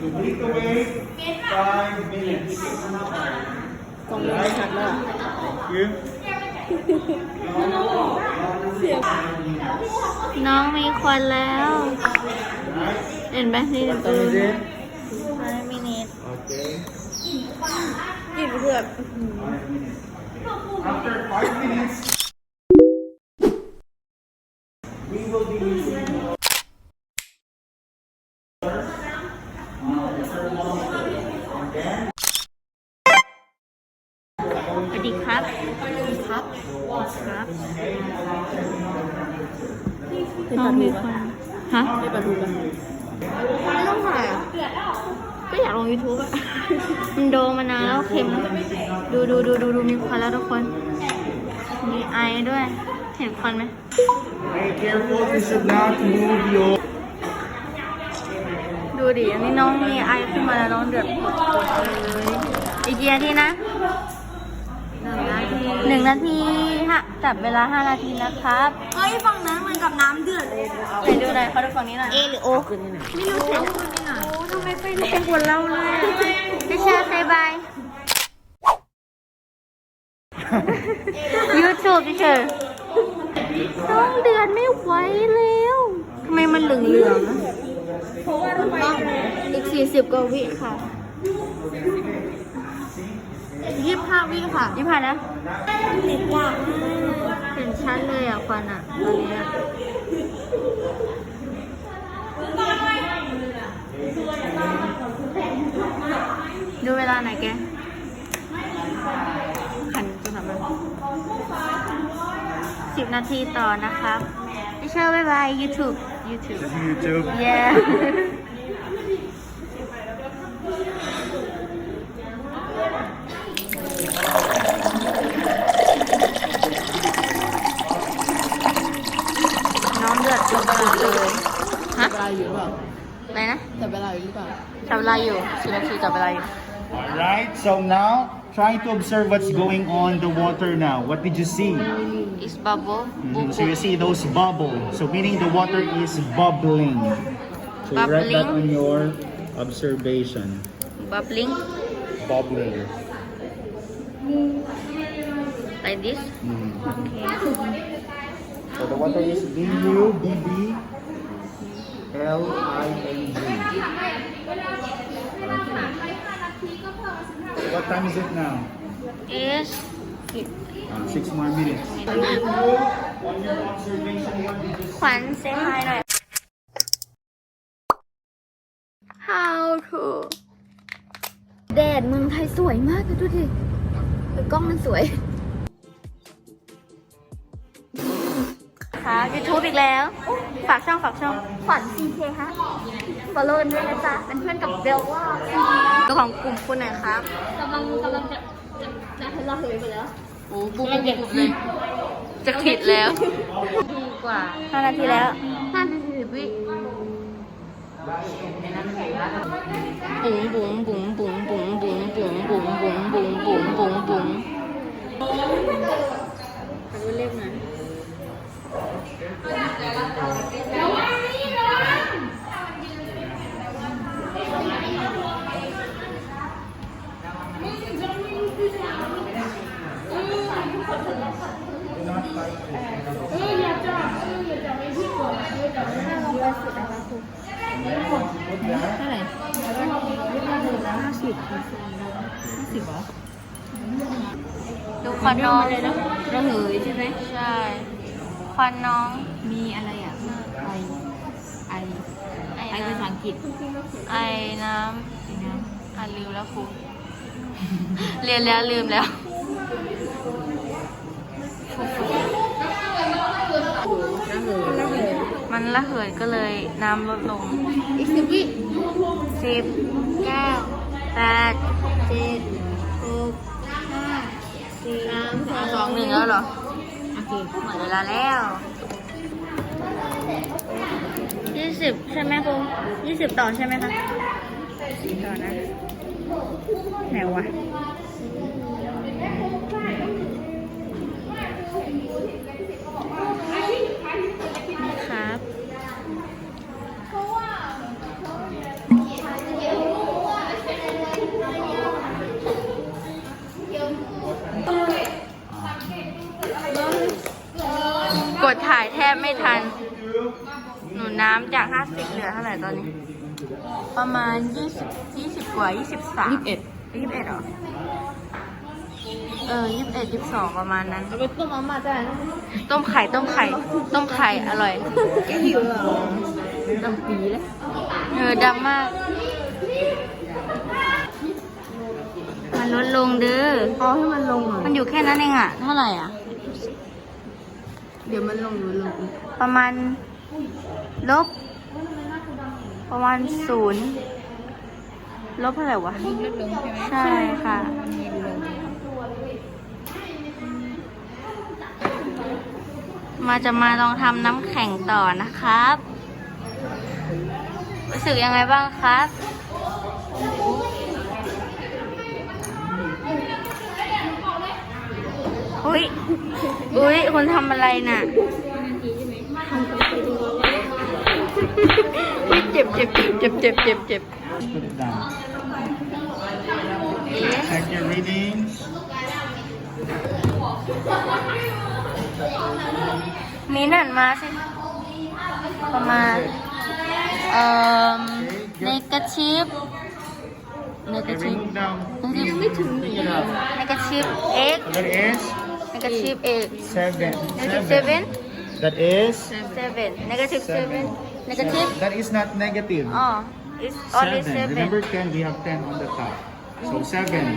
To bleed away, five minutes. กองมือชัดแล้ว Thank you. น้องมีควันแล้วเห็นไหมนี่ What time is it? 5 minutes Okay. กินเพื่อน After five minutes, we will be นน้ปองลาทูมีคปะวันฮะเป็นปลาทูปะไม่ต้องถ่ายอะก็อยากลง YouTube อะมันโดมานานแล้วเค็มแล้วดูดูดูดูดูมีควันแล้วทุกคน มีไอด้วย เห็นควันไหม Be careful, you should not move your ดูดิอันนี้น้องมีไอขึ้นมาแล้วน้องเดือดปุดๆเลยอีกกี่นาทีนะ หนึ่งนาทีฮะจับเวลาห้านาทีนะครับเฮ้ยฝั่งนั้นเหมือนกับน้ำเดือดเลยไหนดูหน่อยเขาดูฝั่งนี้หน่อยเอหรือโอขึ้นนี่นะไม่รู้เสียงคนนี่น่ะโอ้ทำไมไฟแรงกว่าเราเลยพี่ชาใส่บายยูทูบพี่เชอร์น้องเดือนไม่ไหวแล้วทำไมมันเหลืองเหลืองๆอะอีกสี่สิบกว่าวิค่ะ ยี่สิบห้าวิค่ะยี่ผ่านนะเด็กยากเห็นชัดเลยอะควันอะตอนนี้อะดูเวลาไหนอยแกขันจะทำอะไรสิบนาทีต่อนะครับพี่เชอร์บายบาย YouTube YouTube YouTube. yeah เลยฮะ เวลาอยู่หรือเปล่า อะไรนะ แต่เวลาอยู่หรือเปล่า จับเวลาอยู่สิบนาทีจับเวลาอยู่ Alright, so now try to observe what's going on the water now. What did you see? is bubble Mhm, So you see those bubbles. So meaning the water is bubbling. So you write that Bubbling. on your observation. bubbling Bubbling. like this Mhm. okay So the water is B U B B L I N G. So what time is it now? is Uh, six more minutes. On your observation, what did you ขวัญเซฮายหน่อย how to แดดเมืองไทยสวยมากเลยดูดิเออกล้องมันสวย ค่ะยูทูบอีกแล้ว ฝากช่องฝากช่องขวัญ CK ฮะ follow กันด้วยนะจ๊ะเป็นเพื่อนกับเบลว่าตัวของกลุ่มคุณหน่อยครับกำลังกำลังจะจะจะเราเหยไปแล้วโอ้บุ้มบุ้มเลย จะผิดแล้ว ดีกว่าห้านาทีแล้วห้านาทีวิบุ๋งบุ๋งบุ๋งบุ๋งบุ๋งบุ๋งบุ๋งบุ๋งบุ๋งบุ๋งบุ๋งบุ๋งบุ๋งขอดูเลขหน่อยเท่าไหร่ห้าสิบห้า สิบเหรอดูควันน้องเลยนะระเหยใช่ไหมใช่ควันน้องมีอะไรอะไอไอไอไอภาษาอังกฤษไอน้ำอะลืมแล้วครูเรียนแล้วลืมแล้วน้ำเหยมันระเหยก็เลยน้ำลดลงอีกสิบวิสิบเก้าแปด เจ็ดหกห้าสี่สามสองหนึ่งแล้วเหรอ โอเคหมดเวลาแล้วยี่สิบใช่ไหมครูยี่สิบต่อใช่ไหมคะต่อนะ ไหนวะ ไม่ทัน หนูน้ำจาก 50 เหลือเท่าไหร่ตอนนี้ ประมาณ 20 20 กว่า 23 21 21เหรอ เออ 21 22 ประมาณนั้น เอาไปต้มมาม่าได้นะต้มไข่ ต้มไข่ ต้มไข่ อร่อย แกหิวเหรอดำปีแล้วเออดำมาก มันลดลงเด้อ เอาให้มันลงหน่อยมันอยู่แค่นั้นเองอะเท่าไหร่อะ เดี๋ยวมันลงเดี๋ยวมันลงอีกประมาณลบ ประมาณศูนย์ลบเท่าไหร่วะ ลดลงใช่ไหมใช่ค่ะมันมีลงมาจะมาลองทำน้ำแข็งต่อนะครับ รู้สึกยังไงบ้างครับ อุ้ยอุ้ยคุณทำอะไรน่ะอุ๊ยเจ็บเจ็บเจ็บเจ็บเจ็บเจ็บ Put it down. เอ๊ะ Check your reading. มีนั่นมาสิประมาณ เอ่อ negative Okay, negative remove down. negative Take it out. negative x That is negative x seven. negative seven That is seven negative seven negative That is not negative. oh it's only seven. seven Remember ten, we have ten on the top. So seven.